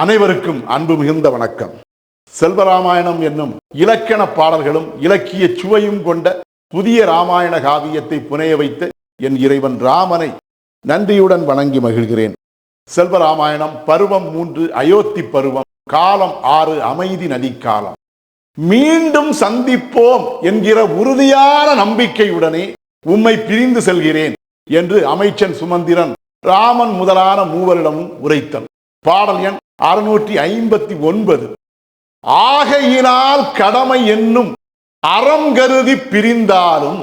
அனைவருக்கும் அன்பு மிகுந்த வணக்கம். செல்வராமாயணம் என்னும் இலக்கண பாடல்களும் இலக்கிய சுவையும் கொண்ட புதிய ராமாயண காவியத்தை புனைய வைத்த என் இறைவன் ராமனை நன்றியுடன் வணங்கி மகிழ்கிறேன். செல்வராமாயணம் பருவம் மூன்று அயோத்தி பருவம் காலம் ஆறு அமைதி நதிக்காலம். மீண்டும் சந்திப்போம் என்கிற உறுதியான நம்பிக்கையுடனே உம்மை பிரிந்து செல்கிறேன் என்று அமைச்சன் சுமந்திரன் ராமன் முதலான மூவரிடமும் உரைத்தன். பாடல் எண் அறுநூற்றி ஐம்பத்தி ஒன்பது. ஆகையினால் கடமை என்னும் அறம் கருதி பிரிந்தாலும்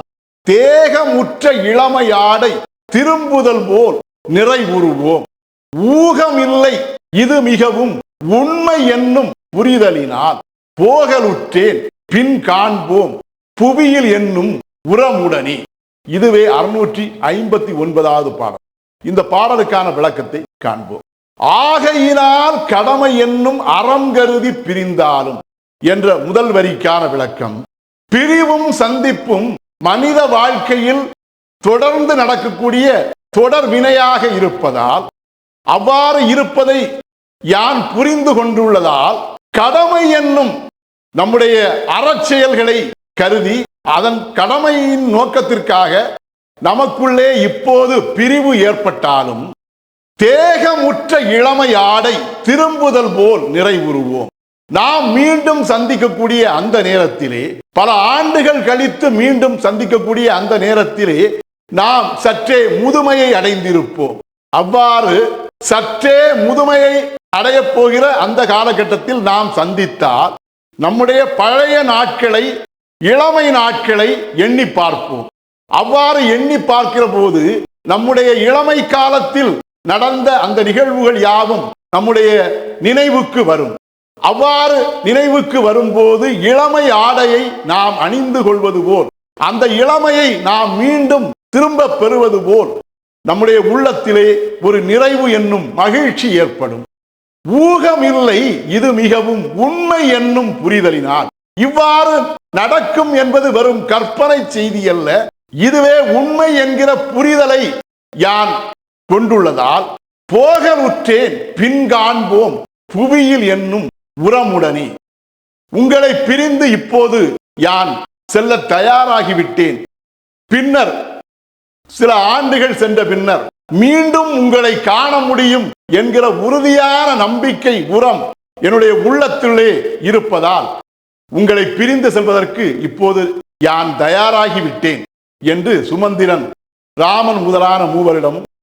தேகமுற்ற இளமையாடை திரும்புதல் போல் நிறைவுறுவோம். ஊகமில்லை இது மிகவும் உண்மை என்னும் புரிதலினால் போகலுற்றேன் பின் காண்போம் புவியில் என்னும் உரமுடனே. இதுவே அறுநூற்றி ஐம்பத்தி ஒன்பதாவது பாடல். இந்த பாடலுக்கான விளக்கத்தை காண்போம். ஆகையினால் கடமை என்னும் அறம் கருதி பிரிந்தாலும் என்ற முதல் வரிக்கான விளக்கம். பிரிவும் சந்திப்பும் மனித வாழ்க்கையில் தொடர்ந்து நடக்கக்கூடிய தொடர் வினையாக இருப்பதால் அவ்வாறு இருப்பதை யான் புரிந்து கொண்டுள்ளதால் கடமை என்னும் நம்முடைய அறச்செயல்களை கருதி அதன் கடமையின் நோக்கத்திற்காக நமக்குள்ளே இப்போது பிரிவு ஏற்பட்டாலும் தேகமுற்ற இளமை ஆடை திரும்புதல் போல் நிறைவுறுவோம். நாம் மீண்டும் சந்திக்கக்கூடிய அந்த நேரத்திலே பல ஆண்டுகள் கழித்து மீண்டும் சந்திக்கக்கூடிய அந்த நேரத்திலே நாம் சற்றே முதுமையை அடைந்திருப்போம். அவ்வாறு சற்றே முதுமையை அடையப் போகிற அந்த காலகட்டத்தில் நாம் சந்தித்தால் நம்முடைய பழைய நாட்களை இளமை நாட்களை எண்ணி பார்ப்போம். அவ்வாறு எண்ணி பார்க்கிற போது நம்முடைய இளமை காலத்தில் நடந்த அந்த நிகழ்வுகள் யாவும் நம்முடைய நினைவுக்கு வரும். அவ்வாறு நினைவுக்கு வரும்போது இளமை ஆடையை நாம் அணிந்து கொள்வது போல் அந்த இளமையை நாம் மீண்டும் திரும்ப பெறுவது போல் நம்முடைய உள்ளத்திலே ஒரு நிறைவு என்னும் மகிழ்ச்சி ஏற்படும். ஊகம் இல்லை இது மிகவும் உண்மை என்னும் புரிதலினால். இவ்வாறு நடக்கும் என்பது வெறும் கற்பனை செய்தி அல்ல இதுவே உண்மை என்கிற புரிதலை யான் கொண்டுள்ளதால் போகலுற்றேன் பின் காண்போம் புவியில் என்னும் உரமுடனே. உங்களை பிரிந்து இப்போது யான் செல்ல தயாராகிவிட்டேன். பின்னர் சில ஆண்டுகள் சென்ற பின்னர் மீண்டும் உங்களை காண முடியும் என்கிற உறுதியான நம்பிக்கை உரம் என்னுடைய உள்ளத்துள்ளே இருப்பதால் உங்களை பிரிந்து செல்வதற்கு இப்போது யான் தயாராகிவிட்டேன் என்று சுமந்திரன் ராமன் முதலான மூவரிடம்